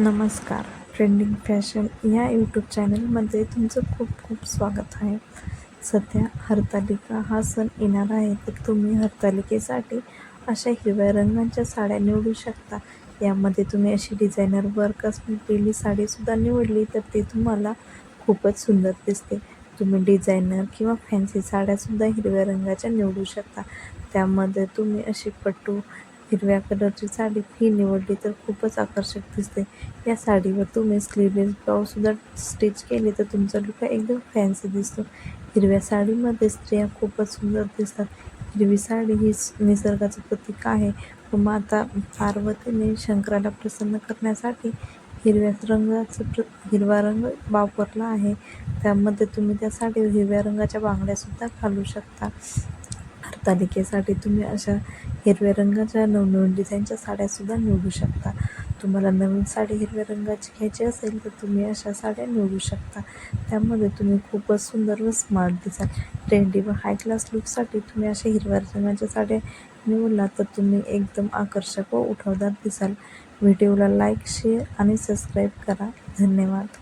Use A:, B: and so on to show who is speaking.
A: नमस्कार. Trending fashion या YouTube चॅनलमध्ये तुमचं खूप खूप स्वागत आहे. सध्या हरतालिका हा सण येणार आहे तर तुम्ही हरतालिकेसाठी अशा हिरव्या रंगांच्या साड्या निवडू शकता. यामध्ये तुम्ही अशी डिझायनर वर्क असलेली साडीसुद्धा निवडली तर ती तुम्हाला खूपच सुंदर दिसते. तुम्ही डिझायनर किंवा फॅन्सी साड्यासुद्धा हिरव्या रंगाच्या निवडू शकता. त्यामध्ये तुम्ही अशी पट्टू हिरव्या कलरची साडी ही निवडली तर खूपच आकर्षक दिसते. या साडीवर तुम्ही स्लीवलेस ब्लाऊजसुद्धा स्टिच केले तर तुमचा लुक एकदम फॅन्सी दिसतो. हिरव्या साडीमध्ये स्त्रिया खूपच सुंदर दिसतात. हिरवी साडी ही निसर्गाचं प्रतीक आहे. व माता पार्वतीने शंकराला प्रसन्न करण्यासाठी हिरव्या रंगाचं प्र हिरवा रंग वापरला आहे. त्यामध्ये तुम्ही त्या साडीवर हिरव्या रंगाच्या बांगड्यासुद्धा घालू शकता. हरतालिकेसाठी तुम्ही अशा हिरव्या रंगाच्या नवनवीन डिझाईनच्या साड्यासुद्धा निवडू शकता. तुम्हाला नवीन साडी हिरव्या रंगाची घ्यायची असेल तर तुम्ही अशा साड्या निवडू शकता. त्यामध्ये तुम्ही खूपच सुंदर व स्मार्ट दिसाल ट्रेंडी व हाय क्लास लुकसाठी तुम्ही अशा हिरव्या रंगाच्या साड्या निवडला तर तुम्ही एकदम आकर्षक व उठावदार दिसाल. व्हिडिओला लाईक शेअर आणि सबस्क्राईब करा. धन्यवाद.